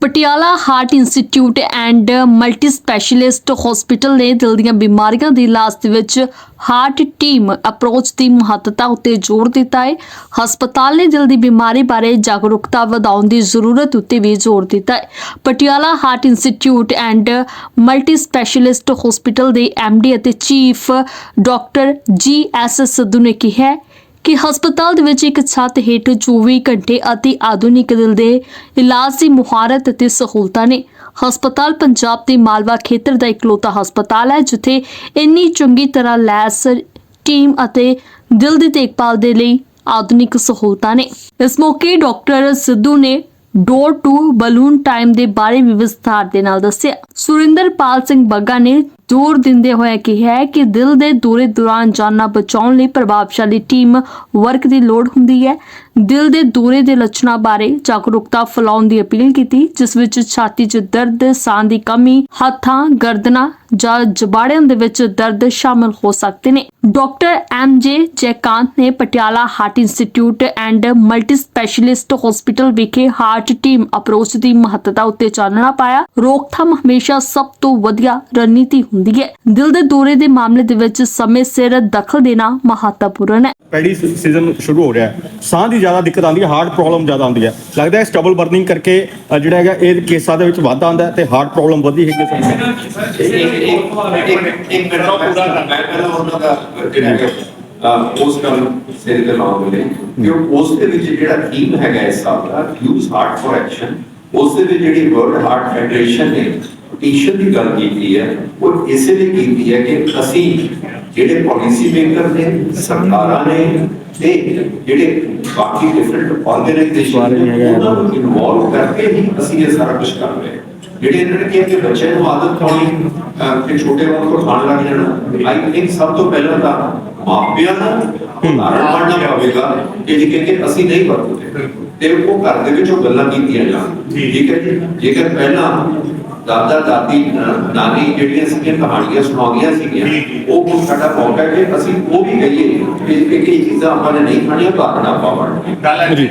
Patiala heart institute and multi specialist hospital ਨੇ ਦਿਲ ਦੀਆਂ ਬਿਮਾਰੀਆਂ ਦੀ ਇਲਾਜ ਦੇ ਵਿੱਚ ਹਾਰਟ ਟੀਮ ਅਪਰੋਚ ਦੀ ਮਹੱਤਤਾ ਉੱਤੇ ਜ਼ੋਰ ਦਿੱਤਾ ਹੈ। ਹਸਪਤਾਲ ਨੇ ਦਿਲ ਦੀ ਬਿਮਾਰੀ ਬਾਰੇ ਜਾਗਰੂਕਤਾ ਵਧਾਉਣ ਦੀ ਜ਼ਰੂਰਤ ਉੱਤੇ ਵੀ ਜ਼ੋਰ ਦਿੱਤਾ ਹੈ। Patiala heart institute and multi specialist hospital ਦੇ ਡੀ ਅਤੇ chief doctor G S Sidhu ਨੇ ਕਿਹਾ ਹੈ ਕਿ ਹਸਪਤਾਲ ਦੇ ਵਿੱਚ ਇੱਕ ਛੱਤ ਹੇਠ 24 ਘੰਟੇ ਅਤੀ ਆਧੁਨਿਕ ਦਿਲ ਦੇ ਇਲਾਜ ਦੀ ਮੁਹਾਰਤ ਅਤੇ ਸਹੂਲਤਾਂ ਨੇ। ਹਸਪਤਾਲ ਪੰਜਾਬ ਦੇ ਮਾਲਵਾ ਖੇਤਰ ਦਾ ਇਕਲੌਤਾ ਹਸਪਤਾਲ ਹੈ, ਜਿੱਥੇ ਇੰਨੀ ਚੰਗੀ ਤਰ੍ਹਾਂ ਲੈਸ, ਟੀਮ ਅਤੇ ਦਿਲ ਦੀ ਦੇਖਭਾਲ ਦੇ ਲਈ ਆਧੁਨਿਕ ਸਹੂਲਤਾਂ ਨੇ। ਇਸ ਮੌਕੇ ਡਾਕਟਰ ਸਿੱਧੂ ਨੇ ਡੋਰ ਟੂ ਬਲੂਨ ਟਾਈਮ ਦੇ ਬਾਰੇ ਵੀ ਵਿਸਥਾਰ ਦੇ ਨਾਲ ਦੱਸਿਆ। ਸੁਰਿੰਦਰਪਾਲ ਸਿੰਘ ਬੱਗਾ ਨੇ ਜ਼ੋਰ ਦਿੰਦੇ ਹੋਏ ਕਿਹਾ ਹੈ ਕਿ ਦਿਲ ਦੇ ਦੌਰੇ ਦੌਰਾਨ ਜਾਨਾਂ ਬਚਾਉਣ ਲਈ ਪ੍ਰਭਾਵਸ਼ਾਲੀ ਟੀਮ ਵਰਕ ਦੀ ਲੋੜ ਹੁੰਦੀ ਹੈ। ਦਿਲ ਦੇ ਦੌਰੇ ਦੇ ਲੱਛਣਾਂ ਬਾਰੇ ਜਾਗਰੂਕਤਾ ਫੈਲਾਉਣ ਦੀ ਅਪੀਲ ਕੀਤੀ, ਜਿਸ ਵਿੱਚ ਛਾਤੀ 'ਚ ਦਰਦ, ਸਾਹ ਦੀ ਕਮੀ, ਹੱਥਾਂ, ਗਰਦਨਾਂ ਜਾਂ ਜਬਾੜਿਆਂ ਦੇ ਵਿੱਚ ਦਰਦ ਸ਼ਾਮਲ ਹੋ ਸਕਦੇ ਨੇ। ਡਾਕਟਰ ਐਮ ਜੇ ਜੈਕਾਂਤ ਨੇ Patiala heart institute and multi specialist hospital ਵਿਖੇ ਹਾਰਟ ਟੀਮ ਅਪਰੋਚ ਦੀ ਮਹੱਤਤਾ ਉੱਤੇ ਚਾਨਣਾ ਪਾਇਆ। ਰੋਕਥਾਮ ਹਮੇਸ਼ਾ ਸਭ ਤੋਂ ਵਧੀਆ ਰਣਨੀਤੀ ਹੁੰਦੀ ਹੈ। ਦਿਲ ਦੇ ਦੌਰੇ ਦੇ ਮਾਮਲੇ ਦੇ ਵਿੱਚ ਸਮੇਂ ਸਿਰ ਦਖਲ ਦੇਣਾ ਮਹੱਤਵਪੂਰਨ ਹੈ। ਪੈਡੀ ਸੀਜ਼ਨ ਸ਼ੁਰੂ ਹੋ ਰਿਹਾ ਹੈ। ਸਾਹ ਦੀ ਜ਼ਿਆਦਾ ਦਿੱਕਤ ਆਉਂਦੀ ਹੈ ਹਾਰਟ ਪ੍ਰੋਬਲਮ ਜ਼ਿਆਦਾ ਆਉਂਦੀ ਹੈ। ਲੱਗਦਾ ਹੈ ਸਟਬਲ ਬਰਨਿੰਗ ਕਰਕੇ ਜਿਹੜਾ ਹੈਗਾ ਇਹ ਕੇਸਾਂ ਦੇ ਵਿੱਚ ਵਾਧਾ ਆਉਂਦਾ ਹੈ ਤੇ ਹਾਰਟ ਪ੍ਰੋਬਲਮ ਵਧੀ ਹੈਗੀ ਸਰ ਇੱਕ ਇੱਕ ਇੱਕ ਇੱਕ ਮਿੰਟ ਦਾ ਪੂਰਾ ਕਰਨਾ ਹੈ ਪਹਿਲਾਂ ਉਹਨਾਂ ਦਾ ਜਿਹੜਾ ਹੈ ਉਸ ਨਾਲ ਸਿਰ ਤੇ ਲਾਉਣ ਮਿਲੇ ਕਿ ਉਸ ਦੇ ਵਿੱਚ ਜਿਹੜਾ ਥੀਮ ਹੈਗਾ ਇਸ ਸਾਲ ਦਾ ਯੂਜ਼ ਹਾਰਟ ਫॉर ਐਕਸ਼ਨ ਉਸ ਦੇ ਵਿੱਚ ਜਿਹੜੀ ਵਰਲਡ ਹਾਰਟ ਫੈਡਰੇਸ਼ਨ ਨੇ ਪਟੀਸ਼ਨ ਦੀ ਗੱਲ ਕੀਤੀ ਹੈ ਉਹ ਇਸੇ ਲਈ ਕੀਤੀ ਹੈ ਕਿ ਅਸੀਂ ਜਿਹੜੇ ਪਾਲਿਸੀ ਮੇਕਰ ਨੇ ਸਰਕਾਰਾਂ ਨੇ ਤੇ ਜਿਹੜੇ ਬਾਕੀ ਡਿਫਰੈਂਟ ਆਰਗੇਨਾਈਜੇਸ਼ਨ ਨੇ ਉਹਨਾਂ ਨੂੰ ਇਨਵੋਲਵ ਕਰਕੇ ਹੀ ਅਸੀਂ ਇਹ ਸਾਰਾ ਕੁਝ ਕਰ ਰਹੇ ਹਾਂ ਜਿਹੜੇ ਇਹਨਾਂ ਨੇ ਕਿਹਾ ਕਿ ਬੱਚੇ ਨੂੰ ਆਦਤ ਪਾਉਣੀ ਅਹ, ਕਿ ਛੋਟੇ ਹੋਣ ਤੋਂ ਖਾਣ ਲੱਗ ਜਾਣਾ ਆਈ ਥਿੰਕ ਸਭ ਤੋਂ ਪਹਿਲਾਂ ਤਾਂ ਮਾਪਿਆਂ ਨੂੰ ਉਦਾਹਰਣ ਬਣਨਾ ਪਵੇਗਾ ਕਿ ਜੇ ਕਿ ਅਸੀਂ ਨਹੀਂ ਵਰਤਦੇ ਤੇ ਉਹ ਘਰ ਦੇ ਵਿੱਚ ਉਹ ਗੱਲਾਂ ਕੀਤੀਆਂ ਜਾਣ ਠੀਕ ਹੈ ਜੀ ਜੇਕਰ ਪਹਿਲਾਂ ਦਾਦਾ ਦਾਦੀ ਨਾਨੀ ਜਿਹੜੀਆਂ ਸੀਗੀਆਂ ਕਹਾਣੀਆਂ ਸੁਣਾਉਂਦੀਆਂ ਸੀਗੀਆਂ ਉਹ ਕੁਝ ਸਾਡਾ ਮੌਕਾ ਹੈ ਕਿ ਅਸੀਂ ਉਹ ਵੀ ਕਹੀਏ ਕਿ ਕਿ ਇਹ ਚੀਜ਼ਾਂ ਆਪਾਂ ਨੇ ਨਹੀਂ ਖਾਣੀਆਂ ਘਰ ਨਾ ਪਾਵਣ। ਗੱਲ ਹੈ ਜੀ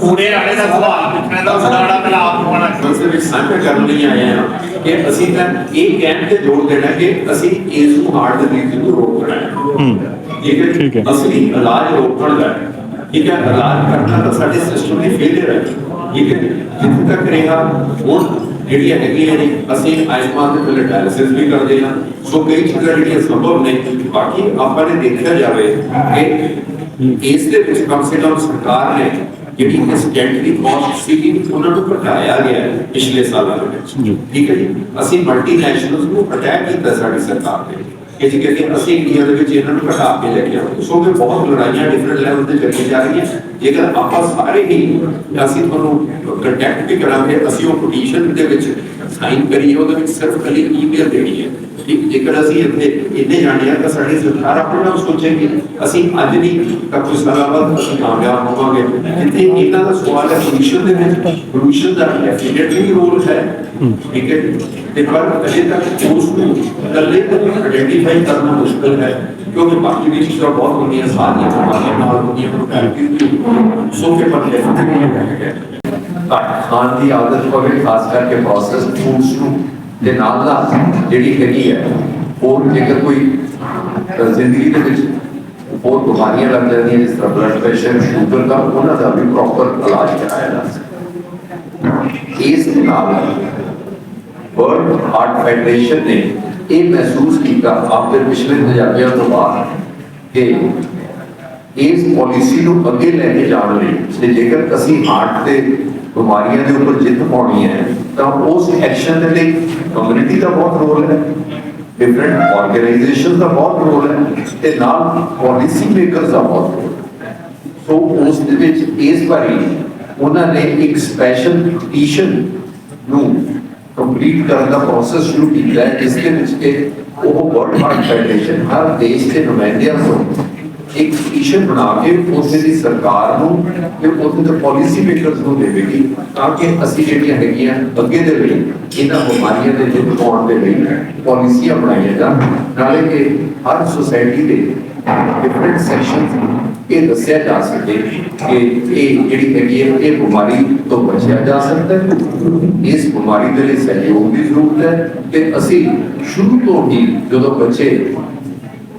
ਕੂੜੇ ਵਾਲੇ ਦਾ ਸਵਾਲ ਪੁੱਛਣਾ ਦਾ ਉਦਾੜਾ ਪਹਿਲਾਂ ਆਪ ਨੂੰ ਆਣਾ ਉਸ ਦੇ ਵਿੱਚ ਸਾਂਝਾ ਕਰਨ ਲਈ ਆਏ ਹਾਂ ਕਿ ਅਸੀਂ ਤਾਂ ਇਹ ਕਹਿਣ ਤੇ ਜ਼ੋਰ ਦੇਣਾ ਕਿ ਅਸੀਂ ਇਸ ਨੂੰ ਹਾਰਟ ਡਿਜ਼ੀਜ਼ ਨੂੰ ਰੋਕਣਾ ਹੈ। ਠੀਕ ਹੈ ਠੀਕ ਹੈ। ਅਸਲੀ ਇਲਾਜ ਰੋਕਣ ਦਾ। ਠੀਕ ਹੈ? ਇਲਾਜ ਕਰਨਾ ਤਾਂ ਸਾਡੇ ਸਿਸਟਮ ਦੀ ਫੇਲਿਅਰ ਹੈ। ਠੀਕ ਹੈ ਜਿੱਥੇ ਤੱਕ ਰਿਹਾ ਹੁਣ ਜਿਹੜੀਆਂ ਹੈਗੀਆਂ ਨੇ ਅਸੀਂ ਆਯੁਸ਼ਮਾਨ ਦੇ ਪਹਿਲੇ ਡਾਇਲਿਸਿਸ ਵੀ ਕਰਦੇ ਹਾਂ। ਸੋ ਕਈ ਚੀਜ਼ਾਂ ਜਿਹੜੀਆਂ ਸੰਭਵ ਨੇ ਬਾਕੀ ਆਪਾਂ ਨੇ ਦੇਖਿਆ ਜਾਵੇ ਕਿ ਇਸ ਦੇ ਵਿੱਚ ਕਮ ਸੇ ਕਮ ਸਰਕਾਰ ਨੇ ਜਿਹੜੀ ਇਸ ਸਟੈਂਟ ਦੀ ਕਾਸਟ ਸੀਗੀ ਉਹਨਾਂ ਨੂੰ ਘਟਾਇਆ ਗਿਆ ਪਿਛਲੇ ਸਾਲਾਂ ਦੇ ਵਿੱਚ। ਠੀਕ ਹੈ ਜੀ? ਅਸੀਂ ਮਲਟੀਨੈਸ਼ਨਲਸ ਨੂੰ ਅਟੈਕ ਕੀਤਾ ਸਾਡੀ ਸਰਕਾਰ ਨੇ। ਕਿ ਅਸੀਂ ਇੰਡੀਆ ਦੇ ਵਿੱਚ ਇਹਨਾਂ ਨੂੰ ਘਟਾ ਕੇ ਲੈ ਕੇ ਆਵਾਂਗੇ। ਸੋ ਕਿ ਬਹੁਤ ਲੜਾਈਆਂ ਡਿਫਰੈਂਟ ਲੈਵਲ ਤੇ ਚੱਲੀਆਂ ਜਾ ਰਹੀਆਂ। ਜੇਕਰ ਆਪਾਂ ਸਾਰੇ ਹੀ ਅਸੀਂ ਤੁਹਾਨੂੰ ਕੰਟੈਕਟ ਵੀ ਕਰਾਂਗੇ, ਅਸੀਂ ਉਹ ਪਟੀਸ਼ਨ ਦੇ ਵਿੱਚ ਸਾਈਨ ਕਰੀਏ, ਉਹਦੇ ਵਿੱਚ ਸਿਰਫ ਕੱਲੀ ਈਮੇਲ ਦੇਣੀ ਹੈ। ਠੀਕ, ਜੇਕਰ ਅਸੀਂ ਇੱਥੇ ਇੰਨੇ ਜਾਣਿਆ ਤਾਂ ਸਾਡੀ ਸਰਕਾਰ ਆਪਣੇ ਨਾਲ ਸੋਚੇਗੀ। ਅਸੀਂ ਅੱਜ ਨਹੀਂ, ਤਾਂ ਕੁਝ ਸਾਲਾਂ ਬਾਅਦ ਅਸੀਂ ਕਾਮਯਾਬ ਹੋਵਾਂਗੇ। ਜਿੱਥੇ ਇਹਨਾਂ ਦਾ ਸਵਾਲ ਹੈ ਸੋਲੂਸ਼ਨ ਦੇ ਵਿੱਚ ਸੋਲੂਸ਼ਨ ਦਾ ਡੈਫੀਨਿਟਲੀ ਰੋਲ ਹੈ। ਠੀਕ ਹੈ ਤੇ ਪਰ ਅਜੇ ਤੱਕ ਉਸ ਨੂੰ ਇਕੱਲੇ ਆਇਡੈਂਟੀਫਾਈ ਕਰਨਾ ਮੁਸ਼ਕਲ ਹੈ, ਕਿਉਂਕਿ ਬਾਕੀ ਵੀ ਚੀਜ਼ਾਂ ਬਹੁਤ ਹੁੰਦੀਆਂ, ਸਾਰੀਆਂ ਬਿਮਾਰੀਆਂ ਨਾਲ ਹੁੰਦੀਆਂ ਹਨ ਸੋ ਕਿ ਪਰ ਡੈਫੀਨਿਟਲੀ ਹੈ। ਘੱਟ ਖਾਣ ਦੀ ਆਦਤ ਪਵੇ ਖਾਸ ਕਰਕੇ ਪ੍ਰੋਸੈਸਡ ਫੂਡਸ ਨੂੰ ਦੇ ਨਾਲ ਨਾਲ ਜਿਹੜੀ ਹੈਗੀ ਹੈ ਹੋਰ ਜੇਕਰ ਕੋਈ ਅ, ਜ਼ਿੰਦਗੀ ਦੇ ਵਿੱਚ ਹੋਰ ਬਿਮਾਰੀਆਂ ਲੱਗ ਜਾਂਦੀਆਂ ਜਿਸ ਤਰ੍ਹਾਂ ਬਲੱਡ ਪ੍ਰੈਸ਼ਰ ਸ਼ੂਗਰ ਦਾ ਉਹਨਾਂ ਦਾ ਵੀ ਪ੍ਰੋਪਰ ਇਲਾਜ ਕਰਾਇਆ ਜਾ ਸਕਦਾ ਇਸ ਦੇ ਨਾਲ ਵਰਲਡ ਹਾਰਟ ਫੈਡਰੇਸ਼ਨ ਨੇ ਇਹ ਮਹਿਸੂਸ ਕੀਤਾ ਆਪਣੇ ਪਿਛਲੇ ਤਜਰਬਿਆਂ ਤੋਂ ਬਾਅਦ ਕਿ ਇਸ ਪਾਲਿਸੀ ਨੂੰ ਅੱਗੇ ਲੈ ਕੇ ਜਾਣ ਲਈ ਤੇ ਜੇਕਰ ਅਸੀਂ ਹਾਰਟ ਤੇ ਬਿਮਾਰੀਆਂ ਦੇ ਉੱਪਰ ਜਿੱਤ ਪਾਉਣੀ ਹੈ, ਤਾਂ ਉਸ ਐਕਸ਼ਨ ਦੇ ਲਈ ਕਮਿਊਨਿਟੀ ਦਾ ਬਹੁਤ ਰੋਲ ਹੈ ਡਿਫਰੈਂਟ ਆਰਗੇਨਾਈਜੇਸ਼ਨ ਦਾ ਬਹੁਤ ਰੋਲ ਹੈ ਤੇ ਨਾਲ ਪਾਲਿਸੀ ਮੇਕਰਸ ਦਾ ਬਹੁਤ ਰੋਲ ਹੈ। ਸੋ ਉਸ ਦੇ ਵਿੱਚ ਇਸ ਵਾਰੀ ਉਹਨਾਂ ਨੇ ਇੱਕ ਸਪੈਸ਼ਲ ਪਟੀਸ਼ਨ ਨੂੰ ਕੰਪਲੀਟ ਕਰਨ ਦਾ ਪ੍ਰੋਸੈਸ ਸ਼ੁਰੂ ਕੀਤਾ ਹੈ, ਜਿਸ ਦੇ ਵਿੱਚ ਕਿ ਉਹ ਵਰਲਡ ਹਾਰਟ ਫੈਡਰੇਸ਼ਨ ਹਰ ਦੇਸ਼ ਦੇ ਨੁਮਾਇੰਦਿਆਂ ਤੋਂ ਇੱਕ ਪਟੀਸ਼ਨ ਬਣਾ ਕੇ ਉਸੇ ਦੀ ਸਰਕਾਰ ਨੂੰ ਤੇ ਉਸੇ ਦੇ ਪਾਲਿਸੀ ਮੇਕਰਸ ਨੂੰ ਦੇਵੇਗੀ ਤਾਂ ਕਿ ਅਸੀਂ ਜਿਹੜੀਆਂ ਹੈਗੀਆਂ ਅੱਗੇ ਦੇ ਲਈ, ਇਹਨਾਂ ਬਿਮਾਰੀਆਂ ਦੇ ਜਿੱਤ ਪਾਉਣ ਦੇ ਲਈ ਪਾਲਿਸੀਆਂ ਬਣਾਈਆਂ ਜਾਣ। ਨਾਲੇ ਕਿ ਹਰ ਸੁਸਾਇਟੀ ਦੇ ਡਿਫਰੈਂਟ ਸੈਕਸ਼ਨਸ ਇਹ ਦੱਸਿਆ ਜਾ ਸਕੇ ਕਿ ਇਹ ਜਿਹੜੀ ਹੈਗੀ ਹੈ, ਇਹ ਬਿਮਾਰੀ ਤੋਂ ਬਚਿਆ ਜਾ ਸਕਦਾ ਹੈ। ਇਸ ਬਿਮਾਰੀ ਦੇ ਲਈ ਸਹਿਯੋਗ ਦੀ ਜ਼ਰੂਰਤ ਹੈ ਤੇ ਅਸੀਂ ਸ਼ੁਰੂ ਤੋਂ ਹੀ ਜਦੋਂ ਬੱਚੇ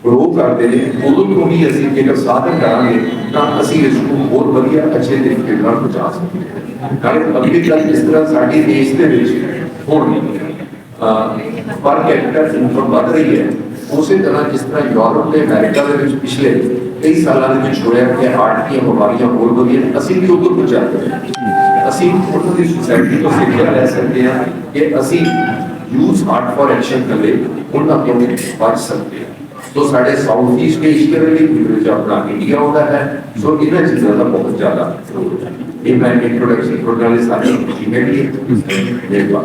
ਗਰੋ ਕਰਦੇ ਨੇ ਉਦੋਂ ਤੋਂ ਹੀ ਅਸੀਂ ਜੇਕਰ ਸਾਧਨ ਕਰਾਂਗੇ ਤਾਂ ਅਸੀਂ ਇਸ ਨੂੰ ਹੋਰ ਵਧੀਆ ਅੱਛੇ ਤਰੀਕੇ ਨਾਲ ਪਹੁੰਚਾ ਸਕਦੇ ਹਾਂ ਕਾਰਨ ਅਗਲੀ ਗੱਲ ਇਸ ਤਰ੍ਹਾਂ ਸਾਡੇ ਦੇਸ਼ ਦੇ ਵਿੱਚ ਹੁਣ ਪਰ ਕੈਪੀਟਲ ਇਨਕਮ ਵੱਧ ਰਹੀ ਹੈ ਉਸੇ ਤਰ੍ਹਾਂ ਜਿਸ ਤਰ੍ਹਾਂ ਯੂਰਪ ਤੇ ਅਮਰੀਕਾ ਦੇ ਵਿੱਚ ਪਿਛਲੇ ਕਈ ਸਾਲਾਂ ਦੇ ਵਿੱਚ ਹੋਇਆ ਕਿ ਹਾਰਟ ਦੀਆਂ ਬਿਮਾਰੀਆਂ ਹੋਰ ਵਧੀਆਂ ਅਸੀਂ ਵੀ ਉਧਰ ਨੂੰ ਜਾਂਦੇ ਹਾਂ ਅਸੀਂ ਉਹਨਾਂ ਦੀ ਸੁਸਾਇਟੀ ਤੋਂ ਸਿੱਖਿਆ ਲੈ ਸਕਦੇ ਹਾਂ ਕਿ ਅਸੀਂ ਯੂਜ਼ ਹਾਰਟ ਫॉर ਐਕਸ਼ਨ ਕਰੇ ਉਹਨਾਂ ਤੋਂ ਬਚ ਸਕਦੇ ਹਾਂ ਸੋ ਸਾਡੇ ਸਾਊਥ ਈਸਟ ਏਸ਼ੀਆ ਦੇ ਲਈ ਵਿੱਚ ਆਪਣਾ ਇੰਡੀਆ ਆਉਂਦਾ ਹੈ। ਸੋ ਇਹਨਾਂ ਚੀਜ਼ਾਂ ਦਾ ਬਹੁਤ ਜ਼ਿਆਦਾ ਇਹ ਮੈਂ ਇੰਟਰੋਡਕਸ਼ਨ ਪ੍ਰੋਗਰਾਮ ਦੇ ਸਾਰੇ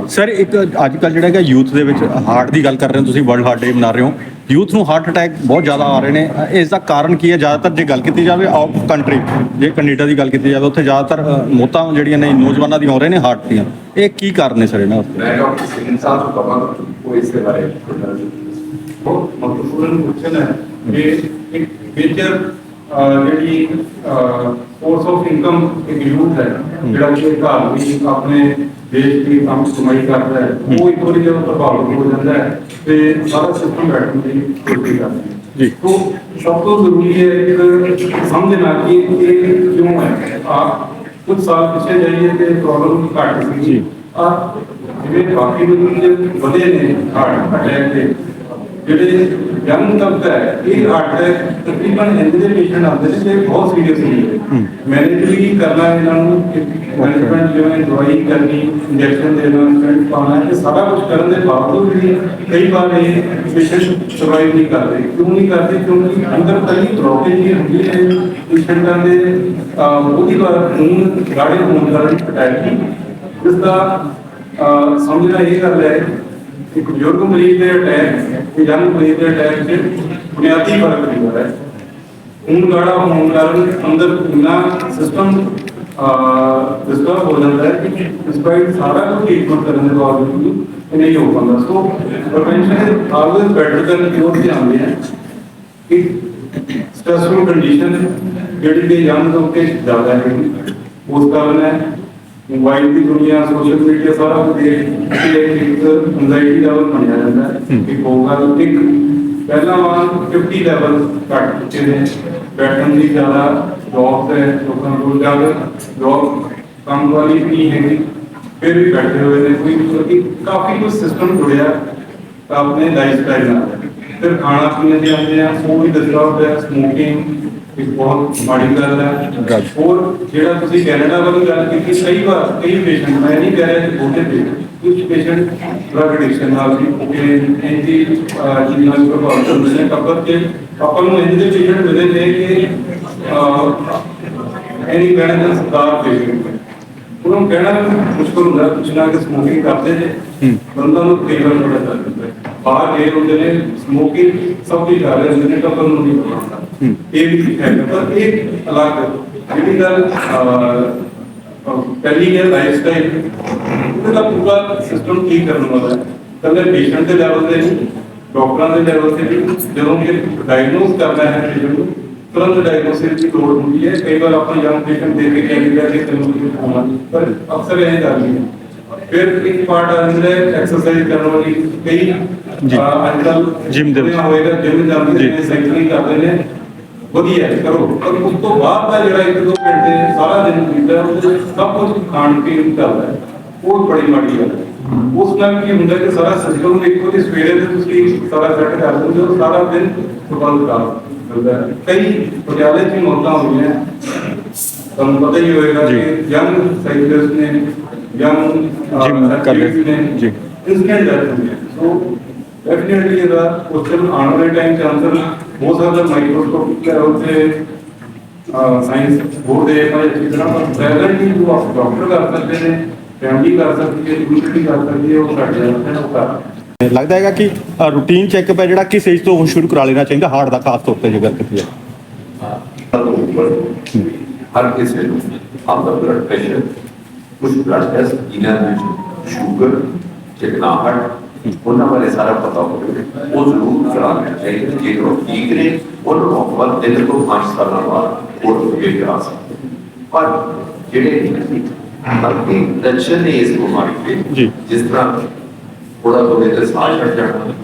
ਸਰ ਇੱਕ ਅੱਜ ਕੱਲ ਜਿਹੜਾ ਹੈਗਾ ਯੂਥ ਦੇ ਵਿੱਚ ਹਾਰਟ ਦੀ ਗੱਲ ਕਰ ਰਹੇ ਹੋ ਤੁਸੀਂ ਵਰਲਡ ਹਾਰਟ ਡੇ ਮਨਾ ਰਹੇ ਹੋ। ਯੂਥ ਨੂੰ ਹਾਰਟ ਅਟੈਕ ਬਹੁਤ ਜ਼ਿਆਦਾ ਆ ਰਹੇ ਨੇ। ਇਸ ਦਾ ਕਾਰਨ ਕੀ ਹੈ? ਜ਼ਿਆਦਾਤਰ ਜੇ ਗੱਲ ਕੀਤੀ ਜਾਵੇ ਆਊਟ ਕੰਟਰੀ ਜੇ ਕੈਨੇਡਾ ਦੀ ਗੱਲ ਕੀਤੀ ਜਾਵੇ ਉੱਥੇ ਜ਼ਿਆਦਾਤਰ ਮੌਤਾਂ ਜਿਹੜੀਆਂ ਨੇ ਨੌਜਵਾਨਾਂ ਦੀਆਂ ਹੋ ਰਹੇ ਨੇ ਹਾਰਟ ਦੀਆਂ। ਇਹ ਕੀ ਕਾਰਨ ਨੇ ਸਰ ਇਹਨਾਂ ਵਾਸਤੇ? ਮੈਂ ਡਾਕਟਰ ਸਿੰਘ ਸਾਹਿਬ ਤੋਂ ਕਹਾਂਗਾ ਉਹ ਇਸ ਦੇ ਬਾਰੇ ਬਹੁਤ ਮਹੱਤਵਪੂਰਨ ਕੁਐਸਚਨ ਹੈ ਕਿ ਇੱਕ ਮੇਜਰ ਜਿਹੜੀ ਸੋਰਸ ਆਫ ਇਨਕਮ ਇੱਕ ਯੂਥ ਹੈ ਜਿਹੜਾ ਕਿ ਘਰ ਵੀ ਆਪਣੇ ਦੇਸ਼ ਦੀ ਕੰਮ ਕਮਾਈ ਕਰਦਾ ਹੈ ਉਹ ਇੱਕ ਵਾਰੀ ਜਦੋਂ ਪ੍ਰਭਾਵਿਤ ਹੋ ਜਾਂਦਾ ਹੈ ਤੇ ਸਾਰਾ ਸਿਸਟਮ ਬੈਠਣ ਦੀ ਕੋਸ਼ਿਸ਼ ਕਰਦਾ ਹੈ। ਜੀ। ਤੋਂ ਸਭ ਤੋਂ ਜ਼ਰੂਰੀ ਹੈ ਇੱਕ ਸਮਝਣਾ ਕਿ ਇਹ ਕਿਉਂ ਹੈ। ਆ ਕੁਝ ਸਾਲ ਪਿੱਛੇ ਜਾਈਏ ਤੇ ਪ੍ਰੋਬਲਮ ਘੱਟ ਸੀ। ਜੀ। ਆ ਜਿਵੇਂ ਬਾਕੀ ਬਜ਼ੁਰਗ ਵਧੇ ਨੇ ਹਾਰਟ ਅਟੈਕ ਦੇ ਜਿਹੜੇ ਯੰਗ ਤਬਕਾ ਹੈ ਇਹ ਅਟੈਕ ਤਕਰੀਬਨ ਇੰਨੇ ਦੇ ਪੇਸ਼ੈਂਟ ਆਉਂਦੇ ਨੇ ਤੇ ਬਹੁਤ ਸੀਰੀਅਸ ਹੁੰਦੇ। ਨੇ ਮੈਨੇਜ ਵੀ ਕਰਨਾ ਇਹਨਾਂ ਨੂੰ ਮੈਨੇਜਮੈਂਟ ਜਿਵੇਂ ਦਵਾਈ ਕਰਨੀ ਇੰਜੈਕਸ਼ਨ ਦੇਣਾ ਸਟੈਂਟ ਪਾਉਣਾ ਇਹ ਸਾਰਾ ਕੁਝ ਕਰਨ ਦੇ ਬਾਵਜੂਦ ਵੀ ਕਈ ਵਾਰ ਇਹ ਪੇਸ਼ੈਂਟ ਸਰਵਾਈਵ ਨਹੀਂ ਕਰਦੇ। ਕਿਉਂ ਨਹੀਂ ਕਰਦੇ? ਕਿਉਂਕਿ ਅੰਦਰ ਕਈ ਬਲੌਕੇਜ ਹੀ ਹੁੰਦੀ ਹੈ ਪੇਸ਼ੈਂਟਾਂ ਦੇ ਉਹਦੀ ਵਾਰ ਖੂਨ ਗਾੜੇ ਹੋਣ ਕਾਰਨ ਅਟੈਕ ਜਿਸ ਦਾ ਸਮਝਣਾ ਇਹ ਗੱਲ ਹੈ ਇੱਕ ਬਜ਼ੁਰਗ ਮਰੀਜ਼ ਦੇ ਅਟੈਕ ਤੇ ਯੰਗ ਮਰੀਜ਼ ਦੇ ਅਟੈਕ 'ਚ ਬੁਨਿਆਦੀ ਫ਼ਰਕ ਹੁੰਦਾ ਹੈ। ਖੂਨ ਗਾੜਾ ਹੋਣ ਕਾਰਨ ਅੰਦਰ ਇੰਨਾ ਸਿਸਟਮ ਡਿਸਟਰਬ ਹੋ ਜਾਂਦਾ ਹੈ ਕਿ ਡਿਸਪਾਈਟ ਸਾਰਾ ਕੁਝ ਟ੍ਰੀਟਮੈਂਟ ਕਰਨ ਦੇ ਬਾਵਜੂਦ ਵੀ ਇਹ ਨਹੀਂ ਹੋ ਪਾਉਂਦਾ। So prevention is always better than cure ਦੀ ਆਉਂਦੀ ਹੈ ਇੱਕ ਸਟ੍ਰੈਸਫੁਲ ਕੰਡੀਸ਼ਨ ਜਿਹੜੀ ਕਿ ਯੰਗ ਤੋਂ ਕੇ ਜ਼ਿਆਦਾ ਹੈ। ਉਸ ਕਾਰਨ ਹੈ ਮੋਬਾਈਲ ਦੀ ਦੁਨੀਆ ਸੋਸ਼ਲ ਮੀਡੀਆ ਸਾਰਾ ਕੇ ਇੱਕ ਐਂਜ਼ਾਈਟੀ ਲੈਵਲ ਬਣਿਆ ਜਾਂਦਾ ਹੈ ਕਿ ਹੋਗਾ ਇੱਕ ਪਹਿਲਾਂ ਵਾਂਗ 50 ਲੈਵਲ ਘੱਟ ਚੁੱਕੇ ਨੇ। ਬੈਠਣ ਦੀ ਜ਼ਿਆਦਾ ਜੌਬ ਹੈ ਲੋਕਾਂ ਕੋਲ ਜ਼ਿਆਦਾ ਜੌਬ ਕੰਮ ਵਾਲੀ ਨਹੀਂ ਹੈਗੀ। ਫਿਰ ਵੀ ਬੈਠੇ ਹੋਏ ਨੇ ਕੋਈ ਕਿਉਂਕਿ ਕਾਫੀ ਕੁਝ ਸਿਸਟਮ ਜੁੜਿਆ ਆਪਣੇ ਲਾਈਫ ਸਟਾਈਲ ਨਾਲ। ਫਿਰ ਖਾਣਾ ਪੀਣੇ ਦੇ ਆਉਂਦੇ ਆ ਵੀ ਡਿਸਟਰਬ ਹੈ ਸਮੋਕਿੰਗ ਇੱਕ ਬਹੁਤ ਮਾੜੀ ਗੱਲ ਹੈ। ਹੋਰ ਜਿਹੜਾ ਤੁਸੀਂ ਕੈਨੇਡਾ ਵਾਲੀ ਗੱਲ ਕੀਤੀ ਕਈ ਵਾਰ ਕਈ ਪੇਸ਼ੈਂਟ ਮੈਂ ਨਹੀਂ ਕਹਿ ਰਿਹਾ ਕਿ ਬਹੁਤੇ ਪੇਸ਼ੈਂਟ ਕੁਝ ਪੇਸ਼ੈਂਟ ਡਰਗ ਐਡਿਕਸ਼ਨ ਨਾਲ ਵੀ ਕਿ ਐਂਟੀ ਜਿਹਨਾਂ ਨੂੰ ਪ੍ਰਭਾਵਿਤ ਹੁੰਦੇ ਨੇ ਕਬਰ ਕੇ ਆਪਾਂ ਨੂੰ ਇੰਜ ਦੇ ਪੇਸ਼ੈਂਟ ਮਿਲੇ ਨੇ ਕਿ ਐਨੀ ਕਹਿਣਾ ਜਾਂ ਸਰਕਾਰ ਪੇਸ਼ੈਂਟ ਉਹਨਾਂ ਕਹਿਣਾ ਮੁਸ਼ਕਲ ਹੁੰਦਾ ਪੁੱਛਣਾ ਕਿ ਸਮੋਕਿੰਗ ਕਰਦੇ ਨੇ ਬੰਦਾ ਨੂੰ ਕਈ ਵਾਰ ਥੋੜਾ ਚੱਲ ਜਾਂਦਾ ਹੈ। ਬਾਹਰ ਗਏ ਹੁੰਦੇ ਨੇ ਸਮੋਕਿੰਗ ਸਭ ਕੁਝ ਕਰ ਰਹੇ ਹੁੰਦੇ ਨੇ ਕਬਰ ਨੂੰ ਨਹੀਂ ਪਤਾ ਇਹ ਵੀ ਹੈ ਪਰ ਇਹ ਅਲੱਗ ਜਿਹੜੀ ਗੱਲ ਅਹ, ਅਹ, ਪਹਿਲੀ ਹੈ ਲਾਈਫ ਸਟਾਈਲ ਉਹਦਾ ਪੂਰਾ ਸਿਸਟਮ ਠੀਕ ਕਰਨ ਵਾਲਾ ਹੈ ਕੱਲੇ ਪੇਸ਼ੈਂਟ ਦੇ ਲੈਵਲ ਤੇ ਨਹੀਂ ਡਾਕਟਰਾਂ ਦੇ ਲੈਵਲ ਤੇ ਵੀ ਜਦੋਂ ਕਿ ਡਾਇਗਨੋਸ ਕਰਨਾ ਹੈ ਪੇਸ਼ੈਂਟ ਨੂੰ ਤੁਰੰਤ ਡਾਇਗਨੋਸਿਸ ਦੀ ਲੋੜ ਹੁੰਦੀ ਹੈ ਕਈ ਵਾਰ ਆਪਾਂ ਯੰਗ ਪੇਸ਼ੈਂਟ ਦੇ ਕੇ ਕਹਿੰਦੇ ਗਿਆ ਕਿ ਤੈਨੂੰ ਕੀ ਹੋਣਾ ਪਰ ਅਕਸਰ ਇਹ ਕਰਦੀ ਹੈ ਫਿਰ ਇੱਕ ਪਾਰਟ ਆ ਹੈ ਐਕਸਰਸਾਈਜ਼ ਕਰਨ ਵਾਲੀ ਕਈ ਜੀ। ਅਹ, ਅੱਜ ਕੱਲ Gym ਦੇ ਵਿੱਚ। ਹੋਏਗਾ ਜਿਮ ਜਾਂਦੇ। ਨੇ ਸਾਈਕਲਿੰਗ ਕਰਦੇ ਨੇ ਵਧੀਆ ਕਰੋ ਪਰ ਉਸ ਤੋਂ ਬਾਅਦ ਦਾ ਜਿਹੜਾ ਇੱਕ ਦੋ ਘੰਟੇ ਸਾਰਾ ਦਿਨ ਬੀਤਦਾ ਵਿੱਚ ਸਭ ਕੁਝ ਖਾਣ ਪੀਣ ਕਰਦਾ ਉਹ ਬੜੀ ਮਾੜੀ ਗੱਲ ਉਸ ਨਾਲ ਕੀ ਹੁੰਦਾ ਕਿ ਸਾਰਾ ਸਿਸਟਮ ਇੱਕੋ ਦੀ ਸਵੇਰੇ ਤੇ ਤੁਸੀਂ ਸਾਰਾ ਸੈੱਟ ਕਰ ਦਿੰਦੇ ਹੋ ਸਾਰਾ ਦਿਨ ਪ੍ਰਬੰਧ ਕਰ ਹੈ ਕਈ ਪਟਿਆਲੇ 'ਚ ਮੌਤਾਂ ਹੋਈਆਂ ਤੁਹਾਨੂੰ ਪਤਾ ਹੀ ਹੋਏਗਾ। ਕਿ ਯੰਗ ਸਾਈਕਲਿਸਟ ਨੇ ਇਨਸਟੈਂਟ ਡੈਥ ਹੁੰਦੀ ਹੈ। ਸੋ ਡੈਫੀਨਿਟਲੀ ਇਹਦਾ ਕੁਐਸਚਨ ਆਉਣ ਵਾਲੇ ਟਾਈਮ 'ਚ ਆਨਸਰ ਹੋ ਸਕਦਾ ਮਾਈਕਰੋਸਕੋਪਿਕ ਲੈਵਲ ਤੇ ਸਾਇੰਸ ਬੋਰਡ ਦੇ ਪਰ ਇਸ ਤਰ੍ਹਾਂ ਪਰ ਪ੍ਰੈਜ਼ੈਂਟਲੀ ਜੋ ਆਪ ਡਾਕਟਰ ਕਰ ਸਕਦੇ ਨੇ ਫੈਮਿਲੀ ਕਰ ਸਕਦੀ ਹੈ ਕਮਿਊਨਿਟੀ ਕਰ ਸਕਦੀ ਹੈ ਉਹ ਸਾਡੇ ਨਾਲ ਉਹ ਕਰ ਲੱਗਦਾ ਹੈਗਾ ਕਿ ਰੂਟੀਨ ਚੈੱਕਅਪ ਹੈ ਜਿਹੜਾ ਕਿਸ ਏਜ ਤੋਂ ਸ਼ੁਰੂ ਕਰਾ ਲੈਣਾ ਚਾਹੀਦਾ ਹਾਰਟ ਦਾ ਖਾਸ ਤੌਰ ਤੇ ਜੇ ਗੱਲ ਕੀਤੀ ਉੱਪਰ ਹਰ ਕਿਸੇ ਨੂੰ ਆਪਦਾ ਬਲੱਡ ਪ੍ਰੈਸ਼ਰ ਕੁਝ ਬਲੱਡ ਟੈਸਟ ਜਿਨ੍ਹਾਂ ਵਿੱਚ ਸ਼ੂਗਰ ਚਿਕਨਾਹਟ ਉਹਨਾਂ ਬਾਰੇ ਸਾਰਾ ਪਤਾ ਹੋਵੇ ਉਹ ਜ਼ਰੂਰ ਕਰਾਉਣਾ ਚਾਹੀਦਾ ਜੇਕਰ ਉਹ ਠੀਕ ਨੇ ਉਹਨਾਂ ਨੂੰ ਆਪਾਂ ਤਿੰਨ ਤੋਂ ਪੰਜ ਸਾਲਾਂ ਬਾਅਦ ਹੋਰ ਅੱਗੇ ਜਾ ਸਕਦੇ ਪਰ ਜਿਹੜੇ ਮਲਟੀ ਟੈਨਸ਼ਨ ਨੇ ਇਸ ਬਿਮਾਰੀ ਜੀ। ਜਿਸ ਤਰ੍ਹਾਂ ਥੋੜਾ ਲੋਗੇ ਤੇ ਸਾਹ ਛੱਡ ਜਾਣਾ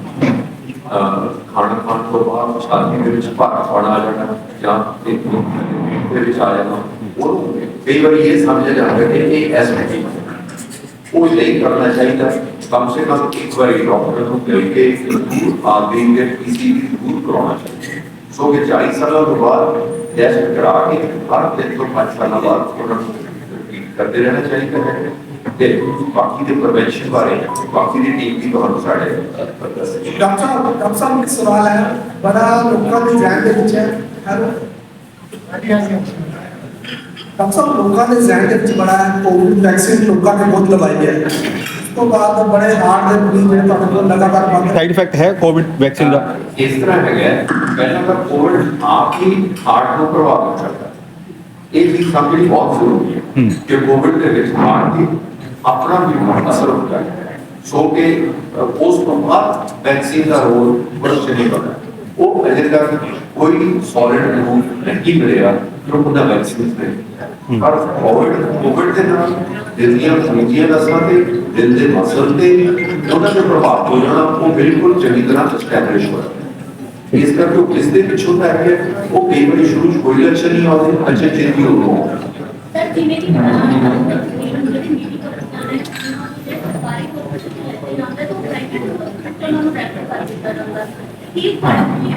ਖਾਣਾ ਖਾਣ ਤੋਂ ਬਾਅਦ ਛਾਤੀ ਦੇ ਵਿੱਚ ਭਾਰ ਆ ਜਾਣਾ ਜਾਂ ਇੱਕ ਦੇ ਵਿੱਚ ਆ ਜਾਣਾ ਉਹ ਕਈ ਵਾਰੀ ਇਹ ਸਮਝਿਆ ਜਾਂਦਾ ਕਿ ਇਹ ਐਸਿਡਿਟੀ ਉਹ ਨਹੀਂ ਕਰਨਾ ਚਾਹੀਦਾ ਕਮ ਸੇ ਕਮ ਇੱਕ ਵਾਰੀ ਡਾਕਟਰ ਨੂੰ ਮਿਲ ਕੇ ਆਦਮੀ ਦੇ ਕਿਸੇ ਵੀ ਦੂਰ ਕਰਾਉਣਾ ਚਾਹੀਦਾ ਸੋ ਕਿ 40 ਸਾਲਾਂ ਤੋਂ ਬਾਅਦ ਟੈਸਟ ਕਰਾ ਕੇ ਹਰ ਤਿੰਨ ਤੋਂ ਪੰਜ ਸਾਲਾਂ ਬਾਅਦ ਉਹਨਾਂ ਨੂੰ repeat ਕਰਦੇ ਰਹਿਣਾ ਚਾਹੀਦਾ ਹੈ ਤੇ ਬਾਕੀ ਦੇ ਪ੍ਰੀਵੈਂਸ਼ਨ ਬਾਰੇ ਬਾਕੀ ਦੀ ਟੀਮ ਵੀ ਤੁਹਾਨੂੰ ਸਾਡੇ ਦੱਸੇਗੀ ਡਾਕਟਰ ਸਾਹਿਬ ਡਾਕਟਰ ਸਾਹਿਬ ਇੱਕ ਸਵਾਲ ਹੈ ਬੜਾ ਲੋਕਾਂ ਦੇ ਜ਼ਿਹਨ ਦੇ ਵਿੱਚ ਹੈ ਹੈਲੋ ਡਾਕਟਰ ਸਾਹਿਬ ਲੋਕਾਂ ਦੇ ਜ਼ਿਹਨ ਦੇ ਵਿੱਚ ਬੜਾ ਹੈ ਕੋਵਿਡ ਵੈਕਸੀਨ ਲੋਕਾਂ ਨੇ ਬਹੁਤ ਲਵਾਈ ਹੈ। ਤੋਂ ਬਾਅਦ ਬੜੇ ਹਾਰਟ ਦੇ ਮਰੀਜ਼ ਜਿਹੜੇ ਤੁਹਾਡੇ ਕੋਲ ਲਗਾਤਾਰ ਬੰਦ ਸਾਈਡ ਇਫੈਕਟ ਹੈ ਕੋਵਿਡ ਵੈਕਸੀਨ ਦਾ? ਇਸ ਤਰ੍ਹਾਂ ਹੈਗਾ ਪਹਿਲਾਂ ਤਾਂ ਕੋਵਿਡ ਆਪ ਹੀ ਹਾਰਟ ਨੂੰ ਪ੍ਰਭਾਵਿਤ ਕਰਦਾ। ਇਹ ਵੀ ਸਮਝਣੀ ਬਹੁਤ ਜ਼ਰੂਰੀ ਹੈ ਕਿ ਕੋਵਿਡ ਦੇ ਵਿੱਚ ਹਾਰਟ ਦੀ ਆਪਣਾ ਵੀ ਅਸਰ ਹੁੰਦਾ ਹੈ। ਸੋ ਕਿ ਉਸ ਤੋਂ ਬਾਅਦ ਵੈਕਸੀਨ ਦਾ ਰੋਲ ਬੜਾ ਚਲੀ ਹੈ। ਉਹ ਅਜੇ ਤੱਕ ਕੋਈ ਸੋਲਿਡ ਪ੍ਰੂਫ ਨਹੀਂ ਮਿਲਿਆ। ਕਿ ਉਹਦਾ ਵੈਕਸੀਨ ਨਹੀਂ ਪਰ ਕੋਵਿਡ ਕੋਵਿਡ ਦੇ ਨਾਲ ਦਿਲ ਦੀਆਂ ਖੂਜੀਆਂ ਨਸਾਂ ਤੇ ਦਿਲ ਦੇ ਮਸਲ ਤੇ ਉਹਨਾਂ ਦੇ ਪ੍ਰਭਾਵ ਹੋ ਜਾਣਾ ਉਹ ਬਿਲਕੁਲ ਚੰਗੀ ਤਰ੍ਹਾਂ ਐਸਟੈਬਲਿਸ਼ ਹੋਇਆ ਇਸ ਕਰਕੇ ਉਹ ਕਿਸ ਦੇ ਪਿੱਛੋਂ ਦਾ ਹੈ ਉਹ ਕਈ ਵਾਰੀ ਸ਼ੁਰੂ ਚ ਕੋਈ ਲੱਛਣ ਨਹੀਂ ਆਉਂਦੇ ਅੱਛੇ ਚੇਂਜ ਹੋ ਸਰ ਜਿਵੇਂ ਕਿ ਜਿਹੜੇ ਜਿਹੜੇ ਦੇ ਤਾਂ ਕੀ ਫ਼ਰਕ ਹੈ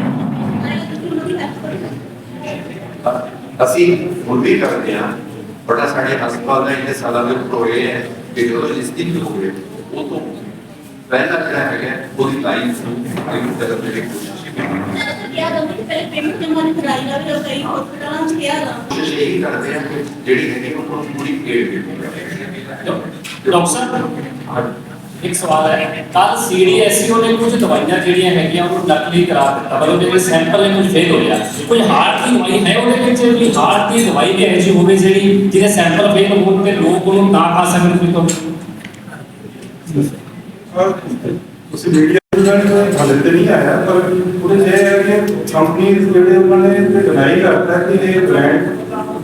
ਉਹਨਾਂ ਦੀ ਹੈਲਪ ਕਰੋ ਅਸੀਂ ਹੁਣ ਵੀ ਕਰਦੇ ਹਾਂ। ਬੜਾ ਸਾਡੇ ਹਸਪਤਾਲ ਦਾ ਇੰਨੇ ਸਾਲਾਂ ਦੇ ਪ੍ਰੋਗਰਾਮ ਹੈ ਕਿ ਜਦੋਂ ਇਸ ਦੀ ਹੋ ਗਏ ਉਹ ਤੋਂ ਪਹਿਲਾ ਜਿਹੜਾ ਹੈਗਾ ਉਹਦੀ ਲਾਈਫ ਨੂੰ ਇੱਕ ਤਰ੍ਹਾਂ ਦੀ ਕੋਸ਼ਿਸ਼ ਕੀਤੀ ਕਿਹਾ ਜਾਂਦਾ ਕਿ ਪਹਿਲੇ ਪੇਮੈਂਟ ਜਮ੍ਹਾਂ ਨਹੀਂ ਕਰਾਈ ਜਾਵੇ ਜਾਂ ਕਈ ਹਸਪਤਾਲਾਂ 'ਚ ਕਿਹਾ ਜਾਂਦਾ। ਕੋਸ਼ਿਸ਼ ਇਹੀ ਕਰਦੇ ਹਾਂ ਕਿ ਜਿਹੜੀ ਹੈਗੀ ਉਹਨੂੰ ਪੂਰੀ ਕੇਅਰ ਦਿੱਤੀ ਡਾਕਟਰ ਸਾਹਿਬ ਇੱਕ ਸਵਾਲ ਹੈ। ਕੱਲ ਸੀਡੀਐਸਈਓ ਨੇ ਕੁਝ ਦਵਾਈਆਂ ਜਿਹੜੀਆਂ ਹੈਗੀਆਂ ਉਹਨੂੰ ਨਕਲੀ ਕਰਾ ਦਿੱਤਾ, ਪਰ ਉਹਦੇ ਵਿੱਚ ਸੈਂਪਲ ਨੇ ਕੁਝ ਫੇਲ ਹੋਇਆ ਕੋਈ ਹਾਰਟ ਦੀ ਦਵਾਈ ਹੈ ਉਹਦੇ ਵਿੱਚ? ਵੀ ਹਾਰਟ ਦੀ ਦਵਾਈ ਵੀ ਐਸੀ ਹੋਵੇ ਜਿਹੜੀ ਜਿਹਦੇ ਸੈਂਪਲ ਫੇਲ ਹੋਣ ਤੇ ਲੋਕ ਉਹਨੂੰ ਨਾ ਖਾ ਸਕਣ ਕੋਈ ਤੋਂ? ਤੁਸੀਂ ਮੀਡੀਆ ਰਿਜ਼ਲਟ ਹਾਲੇ ਤੇ ਨਹੀਂ ਆਇਆ, ਪਰ ਉਹਦੇ ਚ ਇਹ ਹੈ ਕਿ ਕੰਪਨੀ ਜਿਹੜੇ ਉਹਨਾਂ ਨੇ ਡਿਨਾਈ ਕਰਤਾ ਕਿ ਇਹ ਬ੍ਰਾਂਡ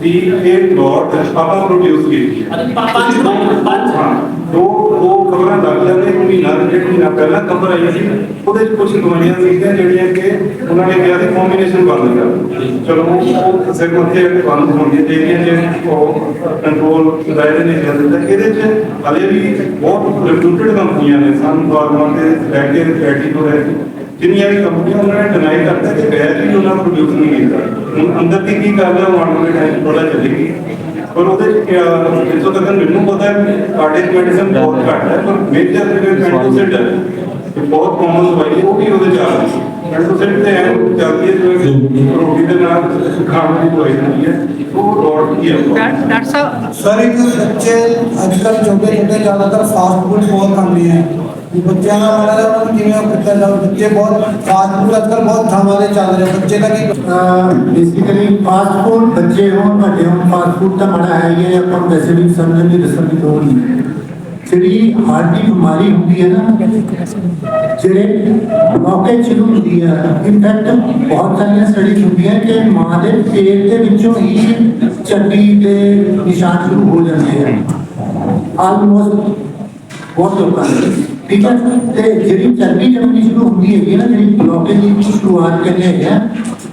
ਦੀ ਇਹ ਲੋਟ ਆਪਾਂ ਪ੍ਰੋਡਿਊਸ ਕੀਤੀ ਹੈ। ਪਾਪਾ ਪੰਜ ਹਾਂ ਦੋ ਦੋ ਖਬਰਾਂ ਲੱਗ ਜਾਂਦੇ ਇੱਕ ਮਹੀਨਾ ਡੇਢ ਮਹੀਨਾ ਪਹਿਲਾਂ ਖਬਰ ਆਈ ਸੀ। ਉਹਦੇ ਚ ਕੁਝ ਦਵਾਈਆਂ ਸੀਗੀਆਂ ਜਿਹੜੀਆਂ ਕਿ ਉਹਨਾਂ ਨੇ ਕਿਹਾ ਸੀ ਕੰਬੀਨੇਸ਼ਨ ਬੰਦ ਕਰ ਚਲੋ ਉਹ ਸਿਰ ਮੱਥੇ ਬੰਦ ਹੋਣੀਆਂ ਚਾਹੀਦੀਆਂ ਜੇ ਉਹ ਕੰਟਰੋਲ ਦਾਇਰੇ ਨੇ ਕਰ ਦਿੱਤਾ ਇਹਦੇ ਚ ਹਲੇ ਵੀ ਬਹੁਤ ਰਿਪਿਊਟਡ ਕੰਪਨੀਆਂ ਨੇ ਸਨ ਫਾਰਮਾ ਤੇ ਲੈ ਕੇ ਐਡੀ ਤੋਂ ਲੈ ਜਿੰਨੀਆਂ ਵੀ ਕੰਪਨੀਆਂ ਉਹਨਾਂ ਨੇ ਡਿਨਾਈ ਕਰਤਾ ਕਿ ਗੈਰ ਵੀ ਉਹਨਾਂ ਪ੍ਰੋਡਿਊਸ ਨਹੀਂ ਕੀਤਾ। ਹੁਣ ਅੰਦਰ ਦੀ ਕੀ ਗੱਲ ਹੈ ਉਹ ਵਾਲੇ ਟਾਈਮ ਥੋੜਾ ਚੱਲੇਗੀ। ਪਰ ਉਹਦੇ ਜਿੱਥੋਂ ਤੱਕ ਮੈਨੂੰ ਪਤਾ ਹੈ ਕਾਰਡਿਕ ਮੈਡੀਸਨ ਬਹੁਤ ਘੱਟ ਹੈ ਪਰ ਮੇਜਰ ਜਿਹੜੇ ਪੈਂਟੋਸਿਟ ਹੈ ਬਹੁਤ ਕਾਮਨ ਦਵਾਈ ਹੈ ਉਹ ਵੀ ਉਹਦੇ ਆ ਰਹੀ ਹੈ। ਪੈਂਟੋਸਿਟ ਤੇ ਐ ਚੱਲਦੀ ਹੈ ਜਿਵੇਂ ਰੋਟੀ ਦੇ ਨਾਲ ਖਾਣ ਦੀ ਦਵਾਈ ਹੁੰਦੀ ਹੈ ਉਹ ਡੋਟ ਕੀ ਹੈ। ਡਾਕਟਰ ਸਾਹਿਬ ਸਰ ਇੱਕ ਬੱਚੇ ਅੱਜ ਕੱਲ੍ਹ ਛੋਟੇ ਛੋਟੇ ਜ਼ਿਆਦਾਤਰ ਫਾਸਟ ਫੂਡ ਬਹੁਤ ਖਾਂਦੇ ਹੈ ਬੱਚਿਆਂ ਦਾ ਮਾੜਾ ਜਿਹਾ ਉਹਨਾਂ ਨੂੰ ਕਿਵੇਂ ਉਹ ਕੀਤਾ ਜਾਵੇ ਬੱਚੇ ਬਹੁਤ ਫਾਸਟ ਫੂਡ ਅੱਜ ਕੱਲ੍ਹ ਬਹੁਤ ਥਾਵਾਂ ਤੇ ਚੱਲ ਰਿਹਾ ਬੱਚੇ ਦਾ ਕੀ ਬੇਸਿਕਲੀ ਫਾਸਟ ਫੂਡ ਬੱਚੇ ਹੋਣ ਵੱਡੇ ਹੋਣ ਫਾਸਟ ਫੂਡ ਤਾਂ ਬੜਾ ਹੈ ਹੀ ਹੈ ਆਪਾਂ ਨੂੰ ਵੈਸੇ ਵੀ ਸਮਝਣ ਦੀ ਦੱਸਣ ਦੀ ਲੋੜ ਨਹੀਂ ਜਿਹੜੀ ਹਾਰਟ ਦੀ ਬਿਮਾਰੀ ਹੁੰਦੀ ਹੈ ਨਾ ਜਿਹੜੇ ਮੌਕੇ ਸ਼ੁਰੂ ਹੁੰਦੀ ਹੈ ਇਨਫੈਕਟ ਬਹੁਤ ਸਾਰੀਆਂ ਸਟੱਡੀਜ਼ ਹੁੰਦੀਆਂ ਕਿ ਮਾਂ ਦੇ ਪੇਟ ਦੇ ਵਿੱਚੋਂ ਹੀ ਚੱਡੀ ਦੇ ਨਿਸ਼ਾਨ ਸ਼ੁਰੂ ਹੋ ਜਾਂਦੇ ਹਨ ਆਲਮੋਸਟ ਬਹੁਤ ਲੋਕਾਂ ਦੇ ਠੀਕ ਹੈ ਤੇ ਜਿਹੜੀ ਚਰਬੀ ਜੰਮਣੀ ਸ਼ੁਰੂ ਹੁੰਦੀ ਹੈਗੀ ਨਾ ਜਿਹੜੀ ਬਲੌਕੇਜ ਦੀ ਸ਼ੁਰੂਆਤ ਕਰਨੇ ਹੈਗੇ ਆ,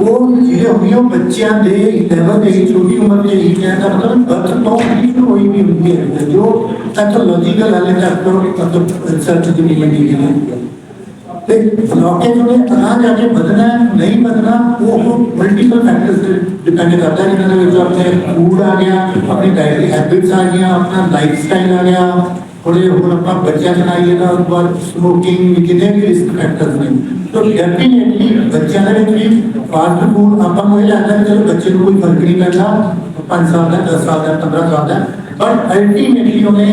ਉਹ ਜਿਹੜੇ ਹੁੰਦੀ ਆ, ਉਹ ਬੱਚਿਆਂ ਦੇ ਲੈਵਲ ਤੇ ਹੀ ਛੋਟੀ ਉਮਰ ਦੇ ਹੀ ਕਹਿਣ ਦਾ ਮਤਲਬ ਬਰਥ ਤੋਂ ਹੀ ਸ਼ੁਰੂ ਹੋਈ ਵੀ ਹੁੰਦੀ ਹੈ ਜੋ ਪੈਥੋਲੋਜੀਕਲ ਹਾਲੇ ਤੱਕ ਤੋਂ ਮਤਲਬ ਰਿਸਰਚ ਦੀ ਨਹੀਂ ਮਿਲੀ ਹੈ ਤੇ ਬਲੌਕੇਜ ਉਹਨੇ ਅਗਾਂਹ ਜਾ ਕੇ ਵਧਣਾ ਹੈ, ਨਹੀਂ ਵਧਣਾ ਉਹ ਮਲਟੀਪਲ ਫੈਕਟਰਸ ਤੇ ਡਿਪੈਂਡ ਕਰਦਾ ਹੈ ਜਿਹਨਾਂ ਦੇ ਵਿੱਚ ਆਪਣੇ ਫੂਡ ਆ ਗਿਆ ਆਪਣੀ ਡਾਈਟਰੀ ਹੈਬਿਟਸ ਆ ਗਈਆਂ ਆਪਣਾ ਲਾਈਫ ਸਟਾਈਲ ਆ ਗਿਆ ਥੋੜੇ ਹੁਣ ਆਪਾਂ ਬੱਚਿਆਂ ਦੇ ਨਾਲ ਇਹਦਾ ਬਾਅਦ ਸਮੋਕਿੰਗ ਕਿੰਨੇ ਵੀ ਰਿਸਕ ਫੈਕਟਰਸ ਨੇ ਤਾਂ ਡੈਫੀਨਿਟਲੀ ਬੱਚਿਆਂ ਦੇ ਵਿੱਚ ਵੀ ਫਾਸਟ ਫੂਡ ਆਪਾਂ ਨੂੰ ਇਹ ਲੱਗਦਾ ਕਿ ਚਲੋ ਬੱਚੇ ਨੂੰ ਕੋਈ ਫ਼ਰਕ ਨਹੀਂ ਪੈਂਦਾ 5 ਸਾਲ ਦਾ 10 ਸਾਲ ਦਾ 15 ਸਾਲ ਦਾ। ਪਰ ਅਲਟੀਮੇਟਲੀ ਉਹਨੇ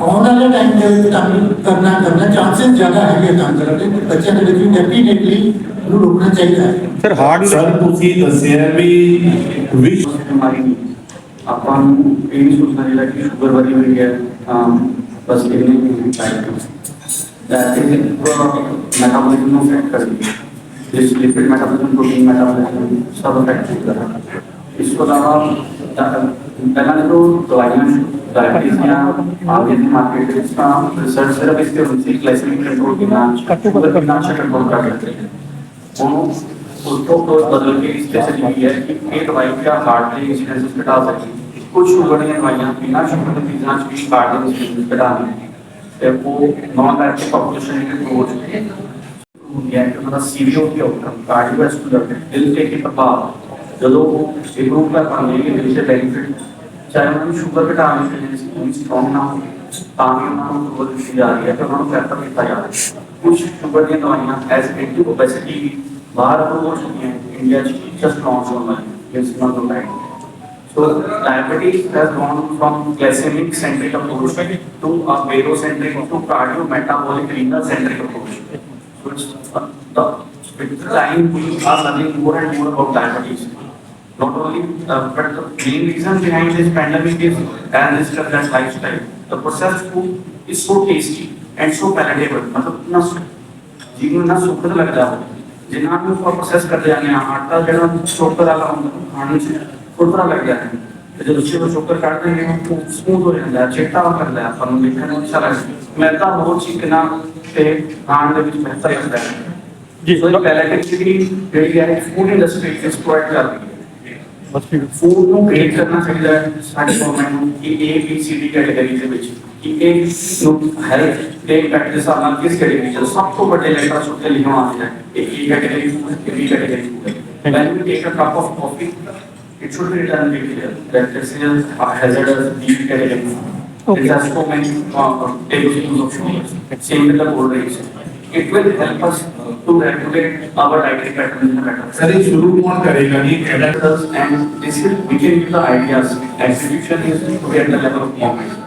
ਆਉਣ ਵਾਲੇ ਟਾਈਮ ਦੇ ਵਿੱਚ ਕੰਮ ਕਰਨਾ ਕਰਨਾ ਚਾਂਸਸ ਜ਼ਿਆਦਾ ਹੈਗੇ ਕੰਮ ਕਰਨ ਦੇ ਬੱਚਿਆਂ ਦੇ ਵਿੱਚ ਵੀ ਡੈਫੀਨਿਟਲੀ ਉਹਨੂੰ ਰੋਕਣਾ ਚਾਹੀਦਾ ਹੈ। ਸਰ ਹਾਰਟ ਸਰ ਤੁਸੀਂ ਦੱਸਿਆ ਵੀ ਵਿਸ਼ ਬਿਮਾਰੀ ਨਹੀਂ ਆਪਾਂ ਨੂੰ ਇਹ ਨਹੀਂ ਸੋਚਣਾ ਚਾਹੀਦਾ ਕਿ ਸ਼ੂਗਰ ਵਧੀ ਹੋਈ ਹੈ ਤਾਂ ਬਸ ਕਿੰਨੇ ਹੀ ਟਾਈਮ that is ਮੈਟਾਬੋਲਿਜ਼ਮ ਨੂੰ ਅਫੈਕਟ ਕਰਦੀ ਹੈ ਜਿਸ ਲਿਪਿਡ ਮੈਟਾਬੋਲਿਜ਼ਮ ਪ੍ਰੋਟੀਨ ਮੈਟਾਬੋਲਿਜ਼ਮ ਸਭ ਅਫੈਕਟ ਕਰਦਾ ਹੈ ਇਸ ਤੋਂ ਇਲਾਵਾ ਅਹ, ਪਹਿਲਾਂ ਜਦੋਂ ਦਵਾਈਆਂ ਡਾਇਬੀਟੀਜ਼ ਦੀਆਂ ਆ ਗਈਆਂ ਸੀ ਮਾਰਕੀਟ ਵਿੱਚ ਤਾਂ ਰਿਸਰਚ ਸਿਰਫ ਇਸ ਤੇ ਹੁੰਦੀ ਸੀ ਗਲਾਈਸੈਮਿਕ ਕੰਟਰੋਲ ਕਿੰਨਾ ਸ਼ੂਗਰ ਕਿੰਨਾ ਅੱਛਾ ਕੰਟਰੋਲ ਕਰ ਸਕਦੇ ਹਾਂ ਉਹਨੂੰ ਉਸ ਤੋਂ ਤੋਂ ਬਦਲ ਕੇ ਇਸ ਤੇ ਚੱਲੀ ਗਈ ਹੈ ਕਿ ਇਹ ਦਵਾਈ ਦਾ ਹਾਰਟ ਦੇ ਇੰਸੀਡੈਂਸ ਘਟਾ ਸਕਦੀ ਕੁਝ ਸ਼ੂਗਰ ਦੀਆਂ ਦਵਾਈਆਂ ਬਿਨਾਂ ਸ਼ੂਗਰ ਦੇ ਚੀਜ਼ਾਂ ਚ ਵੀ ਹਾਰਟ ਦੇ ਇੰਸੀਡੈਂਸ ਘਟਾ ਦਿੰਦੀਆਂ ਤੇ ਉਹ ਨੌਨ ਡਾਇਰੈਕਟ ਪੋਪੂਲੇਸ਼ਨ ਦੀ ਅਪਰੋਚ ਹੁੰਦੀ ਹੈ ਕਿ ਉਹਦਾ ਸੀਰੀਓ ਦੀ ਆਊਟਕਮ ਕਾਰਡੀਓਵੈਸਕੂਲਰ ਦਿਲ ਤੇ ਕੀ ਪ੍ਰਭਾਵ ਜਦੋਂ ਉਹ ਇੰਪਰੂਵ ਕਰ ਪਾਉਂਦੇ ਨੇ ਦਿਲ ਦੇ ਬੈਨੀਫਿਟ ਚਾਹੇ ਉਹਨਾਂ ਨੂੰ ਸ਼ੂਗਰ ਘਟਾਉਣ ਦੇ ਲਈ ਕੋਈ ਸਟਰੋਂਗ ਨਾ ਹੋਵੇ ਤਾਂ ਵੀ ਉਹਨਾਂ ਨੂੰ ਬਹੁਤ ਦਿੱਤੀ ਜਾ ਰਹੀ ਹੈ ਕਿ ਉਹਨਾਂ ਨੂੰ ਪ੍ਰੈਫਰ ਕੀਤਾ ਜਾ ਰਿਹਾ ਹੈ ਕੁਝ ਸ਼ੂਗਰ ਦੀਆਂ ਦਵਾਈਆਂ ਐਸ ਐਂਟੀ ਓਬੈਸਿਟੀ ਬਾਹਰ ਅਪਰੂਵ ਹੋ ਚੁੱਕੀਆਂ ਇੰਡੀਆ ਚ ਜਸਟ ਲਾਂਚ ਹੋਣ ਵਾਲੀ ਇਸ ਨਾਲ ਤੋਂ like So diabetes has gone from glycemic centric approach to a barocentric to cardio-metabolic renal centric approach. So it's, uh, the, with time we are learning more and more about diabetes. Not only, uh, but the main reason behind this pandemic is dialysis preference lifestyle. The processed food is so tasty and so palatable. मतलब ना जीवन ना सुखद लगता हो जिन्ना भी उसको process करते जाने आटा जरा चोकर वाला होता है खाने से ਕੁਰਕਰਾ ਲੱਗ ਜਾਂਦਾ ਹੈ ਤੇ ਜਦੋਂ ਸ਼ੂਗਰ ਸ਼ੂਗਰ ਕੱਢਦੇ ਨੇ ਉਹ ਸਮੂਥ ਹੋ ਜਾਂਦਾ ਹੈ ਚਿੱਟਾ ਹੋ ਜਾਂਦਾ ਹੈ ਆਪਾਂ ਨੂੰ ਦੇਖਣ ਨੂੰ ਅੱਛਾ ਲੱਗਦਾ ਹੈ ਮੈਦਾ ਬਹੁਤ ਚਿਕਨਾ ਤੇ ਖਾਣ ਦੇ ਵਿੱਚ ਬਿਹਤਰ ਲੱਗਦਾ ਹੈ। ਜੀ ਸੋ ਇਹ ਪੈਲੇਟਿਵਿਟੀ ਜਿਹੜੀ ਹੈ ਫੂਡ ਇੰਡਸਟਰੀ ਐਕਸਪਲੋਇਟ ਕਰਦੀ ਹੈ। ਬਸ ਫੂਡ ਨੂੰ ਕ੍ਰੀਏਟ ਕਰਨਾ ਚਾਹੀਦਾ ਹੈ ਸਾਡੇ ਗਵਰਨਮੈਂਟ ਨੂੰ ਕਿ A B C D category ਦੇ ਵਿੱਚ ਕਿ ਇਹ ਨੂੰ ਹੈਲਥ ਦੇ ਇੰਪੈਕਟ ਦੇ ਹਿਸਾਬ ਨਾਲ ਕਿਸ ਕੈਟਾਗਰੀ ਚ ਸਭ ਤੋਂ ਵੱਡੇ ਲੈਟਰ ਉੱਤੇ ਲਿਖਣਾ ਆਉਂਦਾ ਹੈ ਇਹ ਕੈਟਾਗਰੀ ਫੂਡ ਇਹ B category food when you take a cup of coffee it should be written clear uh, that residual hazardous being category. Okay. It has so many uh, tables of sugar. Same with the cold. It will help us uh, to regulate our dietary pattern in the matter. Sir, ये शुरू कौन करेगा? ये adapters and this is we give the ideas. Execution is to be at the level of moment.